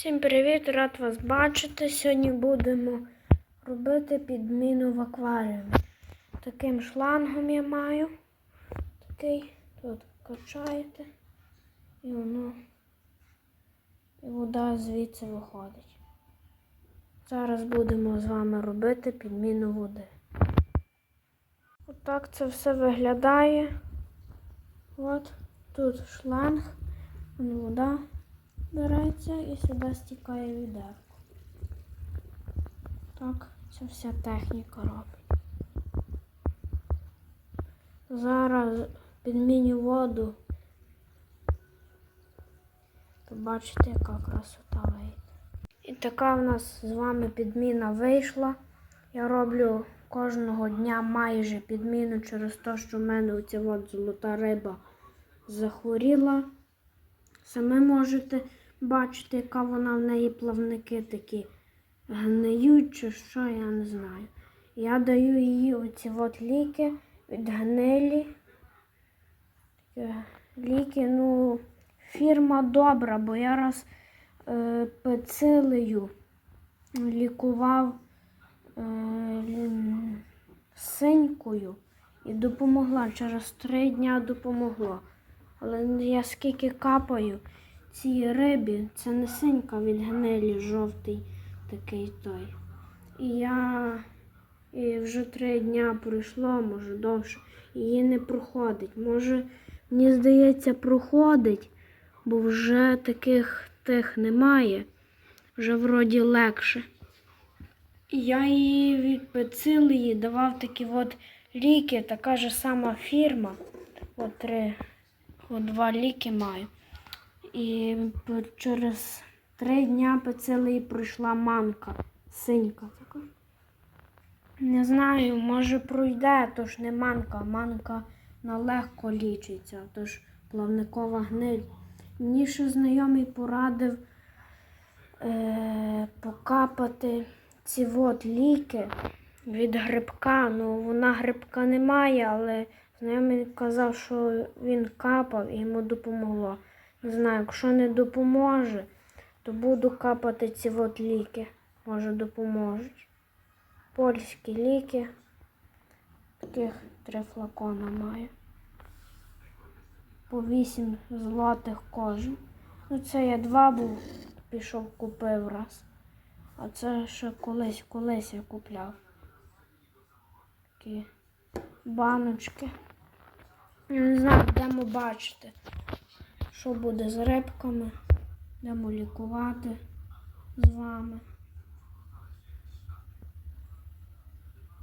Всім привіт, рад вас бачити. Сьогодні будемо робити підміну в акваріумі. Таким шлангом я маю. Такий тут качаєте і воно і вода звідси виходить. Зараз будемо з вами робити підміну води. Отак це все виглядає. От тут шланг, вода береться і сюди стікає відерко. Так, ця вся техніка робить. Зараз підміню воду. Побачите, яка красота вийде. І така в нас з вами підміна вийшла. Я роблю кожного дня майже підміну через те, що в мене оця от золота риба захворіла. Саме можете бачити, яка вона в неї плавники такі гниють чи що, я не знаю. Я даю їй оці от ліки від гнилі. Ліки, ну, фірма добра, бо я раз е, пецилею лікував е, синькою і допомогла. Через три дня допомогло. Але я скільки капаю цій рибі, це не синька від гнилі, жовтий такий той. І я і вже три дня пройшло, може довше, її не проходить. Може, мені здається, проходить, бо вже таких тих немає, вже вроді легше. І я її від пецилії давав такі от ліки, така ж сама фірма. От три, от два ліки маю. І через три дня пецилії пройшла манка, синька така. Не знаю, може пройде, то ж не манка, манка налегко лічиться, тож плавникова гниль. Мені ще знайомий порадив е, покапати ці от ліки від грибка. Ну, вона грибка не має, але знайомий казав, що він капав і йому допомогло. Не знаю, якщо не допоможе, то буду капати ці от ліки. Може допоможуть. Польські ліки. Таких три флакона маю. По 8 злотих кожен. Ну, це я два був, пішов купив раз. А це ще колись, колись я купляв. Такі баночки. Я не знаю, будемо бачити, що буде з рибками. Будемо лікувати з вами.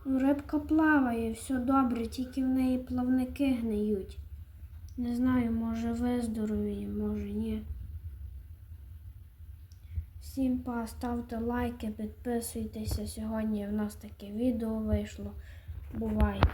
Ну, рибка плаває, все добре, тільки в неї плавники гниють. Не знаю, може виздоровіє, може ні. Всім поставте лайки, підписуйтеся. Сьогодні в нас таке відео вийшло. Бувайте!